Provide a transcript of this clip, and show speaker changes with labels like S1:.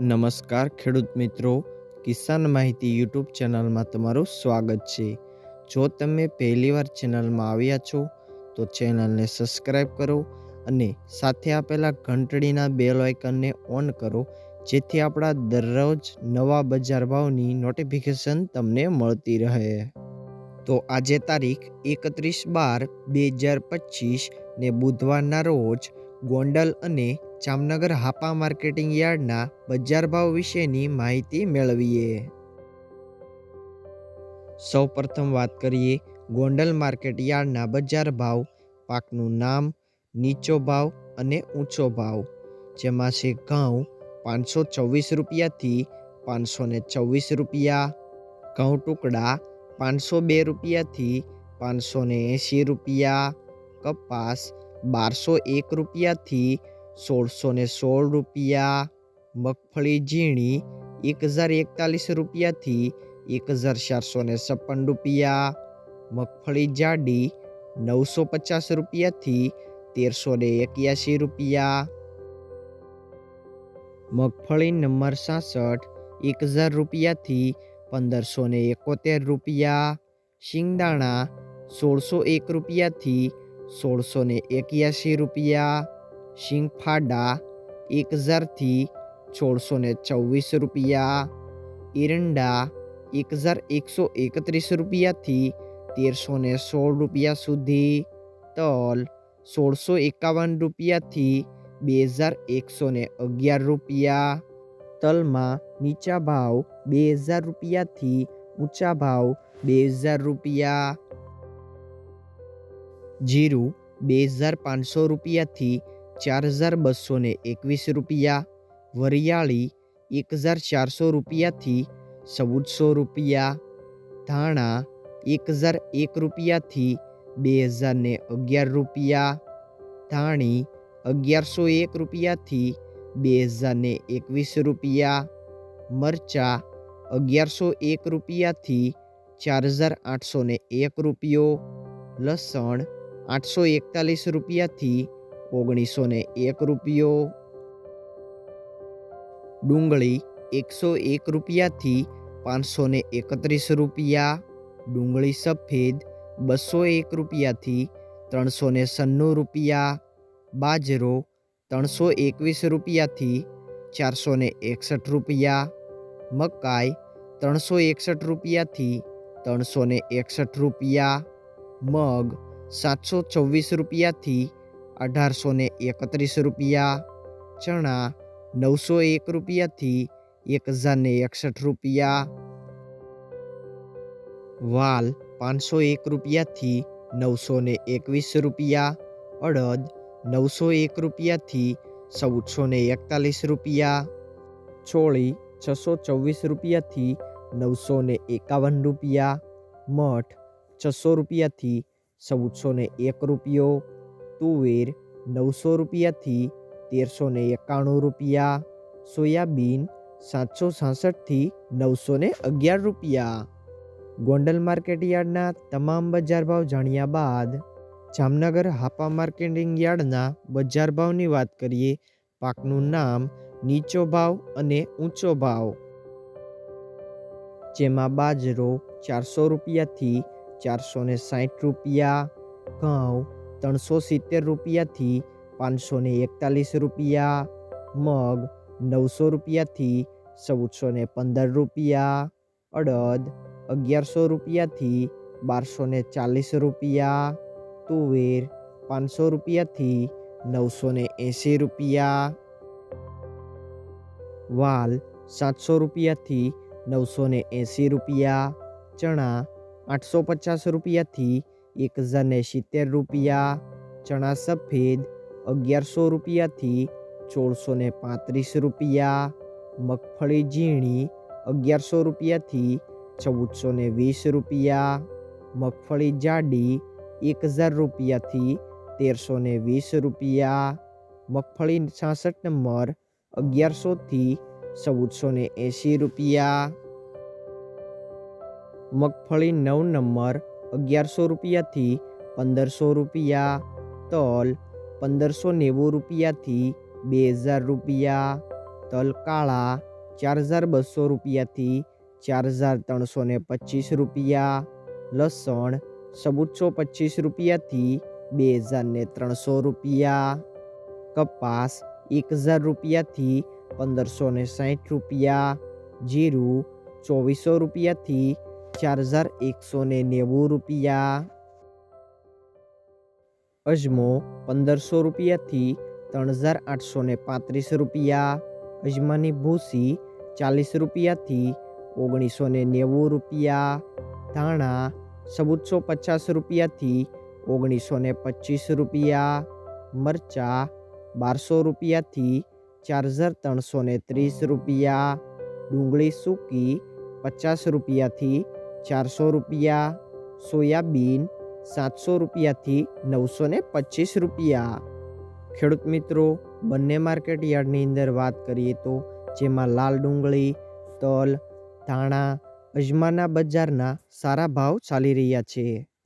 S1: નમસ્કાર ખેડૂત મિત્રો. કિસાન માહિતી યુટ્યુબ ચેનલમાં તમારું સ્વાગત છે. જો તમે પહેલીવાર ચેનલમાં આવ્યા છો, તો ચેનલને સબસ્ક્રાઈબ કરો અને સાથે આપેલા ઘંટડીના બેલ આઇકનને ઓન કરો, જેથી આપણા દરરોજ નવા બજાર ભાવની નોટિફિકેશન તમને મળતી રહે. તો આજે તારીખ એકત્રીસ બાર બે હજાર પચીસ ને બુધવારના રોજ ગોંડલ અને જામનગર હાપા માર્કેટિંગ યાર્ડના બજાર ભાવ વિશેની માહિતી મેળવીએ. સૌપ્રથમ વાત કરીએ ગોંડલ માર્કેટ યાર્ડના બજાર ભાવ, પાકનું નામ, નીચો ભાવ અને ઊંચો ભાવ, જેમાં છે ઘઉં પાંચસો ચોવીસ રૂપિયાથી પાંચસો ને ચોવીસ રૂપિયા, ઘઉં ટુકડા પાંચસો બે રૂપિયાથી પાંચસો ને એંશી રૂપિયા, કપાસ બારસો એક રૂપિયાથી સોળસો ને સોળ રૂપિયા મગફળી ઝીણી એક હજાર એકતાલીસ રૂપિયાથી એક હજાર ચારસો ને છપ્પન રૂપિયા મગફળી જાડી નવસો પચાસ રૂપિયાથી તેરસો ને એક્યાસી રૂપિયા મગફળી નંબર સાસઠ એક હજાર રૂપિયાથી પંદરસો ને એકોતેર રૂપિયા શિંગદાણા સોળસો એક રૂપિયાથી સોળસો ને એક્યાસી રૂપિયા શિંગફાડા એક હજારથી સોળસો ને ચોવીસ રૂપિયા એરંડા એક હજાર એકસો એકત્રીસ રૂપિયાથી તેરસો ને સોળ રૂપિયા સુધી તલ સોળસો એકાવન રૂપિયાથી બે હજાર એકસો ને અગિયાર રૂપિયા તલમાં નીચા ભાવ બે હજાર રૂપિયાથી ઊંચા ભાવ બે હજાર રૂપિયા જીરું બે હજાર પાંચસો રૂપિયાથી ચાર હજાર બસો ને એકવીસ રૂપિયા વરિયાળી એક હજાર ચારસો રૂપિયાથી ચૌદસો રૂપિયા ધાણા એક હજાર એક રૂપિયાથી બે હજાર ને અગિયાર રૂપિયા ધાણી અગિયારસો એક રૂપિયાથી બે હજાર ને એકવીસ રૂપિયા મરચા અગિયારસો એક રૂપિયાથી ચાર હજાર આઠસો ને એક રૂપિયો લસણ આઠસો એકતાલીસ રૂપિયાથી ઓગણીસો ને એક રૂપિયો ડુંગળી એકસો એક રૂપિયાથી પાંચસો ને એકત્રીસ રૂપિયા ડુંગળી સફેદ બસો એક રૂપિયાથી ત્રણસો ને સન્નું રૂપિયા બાજરો ત્રણસો એકવીસ રૂપિયાથી ચારસો ને એકસઠ રૂપિયા મકાઈ ત્રણસો એકસઠ રૂપિયાથી ત્રણસો ને એકસઠ રૂપિયા મગ સાતસો છવ્વીસ રૂપિયાથી અઢારસો ને એકત્રીસ રૂપિયા ચણા નવસો એક રૂપિયાથી એક હજાર ને એકસઠ રૂપિયા વાલ પાંચસો એક રૂપિયાથી નવસો ને એકવીસ રૂપિયા અડદ નવસો એક રૂપિયાથી ચૌદસો ને એકતાલીસ રૂપિયા ચોળી છસો ચોવીસ રૂપિયાથી નવસો ને એકાવન રૂપિયા મઠ છસો રૂપિયાથી ચૌદસો ને એક રૂપિયો તુવેર નવસો રૂપિયાથી તેરસો ને એકાણું રૂપિયા, સોયાબીન સાતસો સાસઠથી નવસો ને અગિયાર રૂપિયા. ગોંડલ માર્કેટ યાર્ડના તમામ બજાર ભાવ જાણ્યા બાદ જામનગર હાપા માર્કેટિંગ યાર્ડના બજાર ભાવની વાત કરીએ, પાકનું નામ નીચો ભાવ અને ઊંચો ભાવ. જેમાં બાજરો ચારસો રૂપિયાથી ચારસો ને સાઠ રૂપિયા, ઘઉં ત્રણસો સિત્તેર રૂપિયાથી પાંચસો ને એકતાલીસ રૂપિયા મગ નવસો રૂપિયાથી ચૌદસો ને પંદર રૂપિયા અડદ અગિયારસો રૂપિયાથી બારસો ને ચાલીસ રૂપિયા તુવેર પાંચસો રૂપિયાથી નવસો ને એંસી રૂપિયા વાલ સાતસો રૂપિયાથી નવસો ને એંસી રૂપિયા ચણા આઠસો પચાસ રૂપિયાથી એક હજાર ને સિત્તેર રૂપિયા ચણા સફેદ અગિયારસો રૂપિયાથી સોળસો ને પાંત્રીસ રૂપિયા મગફળી ઝીણી અગિયારસો રૂપિયાથી ચૌદસો ને વીસ રૂપિયા મગફળી જાડી એક હજાર રૂપિયાથી તેરસો ને વીસ રૂપિયા મગફળી છાસઠ નંબર અગિયારસોથી ચૌદસો ને એંશી રૂપિયા મગફળી નવ નંબર અગિયારસો રૂપિયાથી પંદરસો રૂપિયા તલ પંદરસો નેવું રૂપિયાથી બે હજાર રૂપિયા તલ કાળા ચાર હજાર બસો રૂપિયાથી ચાર હજાર ત્રણસો ને પચીસ રૂપિયા લસણ ચૌદસો પચીસ રૂપિયાથી બે હજાર ને ત્રણસો રૂપિયા કપાસ એક હજાર રૂપિયાથી પંદરસો ને સાઠ રૂપિયા જીરું ચોવીસો રૂપિયાથી ચાર હજાર એકસો ને નેવું રૂપિયા અજમો પંદરસો રૂપિયાથી ત્રણ હજાર આઠસો ને પાંત્રીસ રૂપિયા અજમાની ભૂસી ચાલીસ રૂપિયાથી ઓગણીસો ને નેવું રૂપિયા ધાણા ચૌદસો પચાસ રૂપિયાથી ઓગણીસો ને પચીસ રૂપિયા મરચાં બારસો રૂપિયાથી ચાર હજાર ત્રણસો ને ત્રીસ રૂપિયા ડુંગળી સૂકી પચાસ રૂપિયાથી ચારસો રૂપિયા, સોયાબીન સાતસો રૂપિયાથી નવસો ને પચીસ રૂપિયા. ખેડૂત મિત્રો, બંને માર્કેટ યાર્ડની અંદર વાત કરીએ તો જેમાં લાલ ડુંગળી, તલ, ધાણા, અજમાના બજારના સારા ભાવ ચાલી રહ્યા છે.